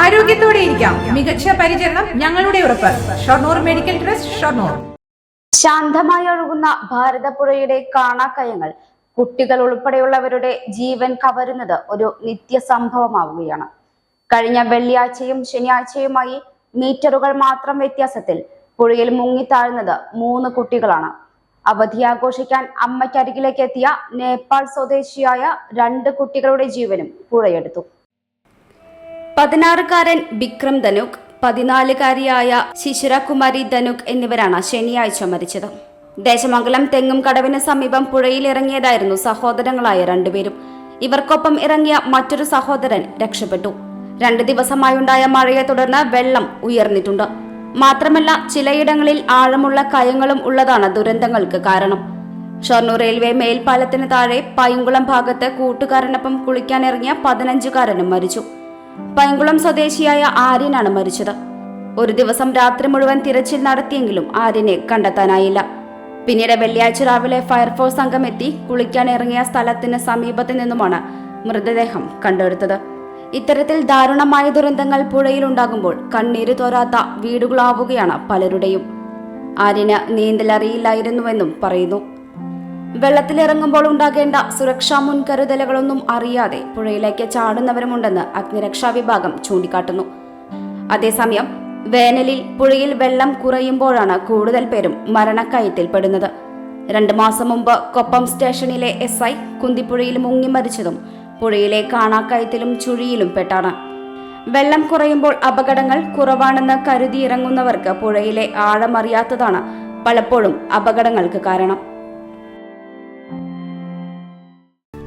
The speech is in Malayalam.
ആരോഗ്യത്തോടെ ഇരിക്കാം. മികച്ച പരിചരണം ഞങ്ങളുടെ ഉറപ്പ്. Shoranur medical trust Shoranur. ശാന്തമായി ഒഴുകുന്ന ഭാരതപ്പുഴയുടെ കാണാക്കയങ്ങൾ കുട്ടികൾ ഉൾപ്പെടെയുള്ളവരുടെ ജീവൻ കവരുന്നത് ഒരു നിത്യസംഭവമാവുകയാണ് കഴിഞ്ഞ വെള്ളിയാഴ്ചയും ശനിയാഴ്ചയുമായി മീറ്ററുകൾ മാത്രം വ്യത്യാസത്തിൽ പുഴയിൽ മുങ്ങിത്താഴുന്നത് മൂന്ന് കുട്ടികളാണ്. അവധി ആഘോഷിക്കാൻ അമ്മയ്ക്കരികിലേക്ക് എത്തിയ നേപ്പാൾ സ്വദേശിയായ രണ്ട് കുട്ടികളുടെ ജീവനും പുഴയെടുത്തു. പതിനാറുകാരൻ ബിക്രം ധനുക് പതിനാലുകാരിയായ ശിശിരകുമാരി ധനുക് എന്നിവരാണ് ശനിയാഴ്ച മരിച്ചത്. ദേശമംഗലം തെങ്ങും കടവിന് സമീപം പുഴയിൽ ഇറങ്ങിയതായിരുന്നു സഹോദരങ്ങളായ രണ്ടുപേരും. ഇവർക്കൊപ്പം ഇറങ്ങിയ മറ്റൊരു സഹോദരൻ രക്ഷപ്പെട്ടു. രണ്ട് ദിവസമായുണ്ടായ മഴയെ തുടർന്ന് വെള്ളം ഉയർന്നിട്ടുണ്ട്. മാത്രമല്ല ചിലയിടങ്ങളിൽ ആഴമുള്ള കയങ്ങളും ഉള്ളതാണ് ദുരന്തങ്ങൾക്ക് കാരണം. ഷൊർണൂർ റെയിൽവേ മേൽപ്പാലത്തിന് താഴെ പൈങ്കുളം ഭാഗത്ത് കൂട്ടുകാരനൊപ്പം കുളിക്കാനിറങ്ങിയ പതിനഞ്ചുകാരനും മരിച്ചു. പൈങ്കുളം സ്വദേശിയായ ആര്യനാണ് മരിച്ചത്. ഒരു ദിവസം രാത്രി മുഴുവൻ തിരച്ചിൽ നടത്തിയെങ്കിലും ആര്യനെ കണ്ടെത്താനായില്ല. പിന്നീട് വെള്ളിയാഴ്ച രാവിലെ ഫയർഫോഴ്സ് സംഘം എത്തി കുളിക്കാൻ ഇറങ്ങിയ സ്ഥലത്തിന് സമീപത്ത് നിന്നുമാണ് മൃതദേഹം കണ്ടെടുത്തത്. ഇത്തരത്തിൽ ദാരുണമായ ദുരന്തങ്ങൾ പുഴയിൽ ഉണ്ടാകുമ്പോൾ കണ്ണീര് തോരാത്ത വീടുകളാവുകയാണ് പലരുടെയും. ആര്യന് നീന്തലറിയില്ലായിരുന്നുവെന്നും പറയുന്നു. വെള്ളത്തിലിറങ്ങുമ്പോൾ ഉണ്ടാകേണ്ട സുരക്ഷാ മുൻകരുതലുകളൊന്നും അറിയാതെ പുഴയിലേക്ക് ചാടുന്നവരുമുണ്ടെന്ന് അഗ്നിരക്ഷാ വിഭാഗം ചൂണ്ടിക്കാട്ടുന്നു. അതേസമയം വേനലിൽ പുഴയിൽ വെള്ളം കുറയുമ്പോഴാണ് കൂടുതൽ പേരും മരണക്കയത്തിൽപ്പെടുന്നത് രണ്ട് മാസം മുമ്പ് കൊപ്പം സ്റ്റേഷനിലെ എസ് ഐ കുന്തിപ്പുഴയിൽ മുങ്ങി മരിച്ചതും പുഴയിലെ കാണാക്കയത്തിലും ചുഴിയിലും പെട്ടാണ്. വെള്ളം കുറയുമ്പോൾ അപകടങ്ങൾ കുറവാണെന്ന് കരുതിയിറങ്ങുന്നവർക്ക് പുഴയിലെ ആഴമറിയാത്തതാണ് പലപ്പോഴും അപകടങ്ങൾക്ക് കാരണം.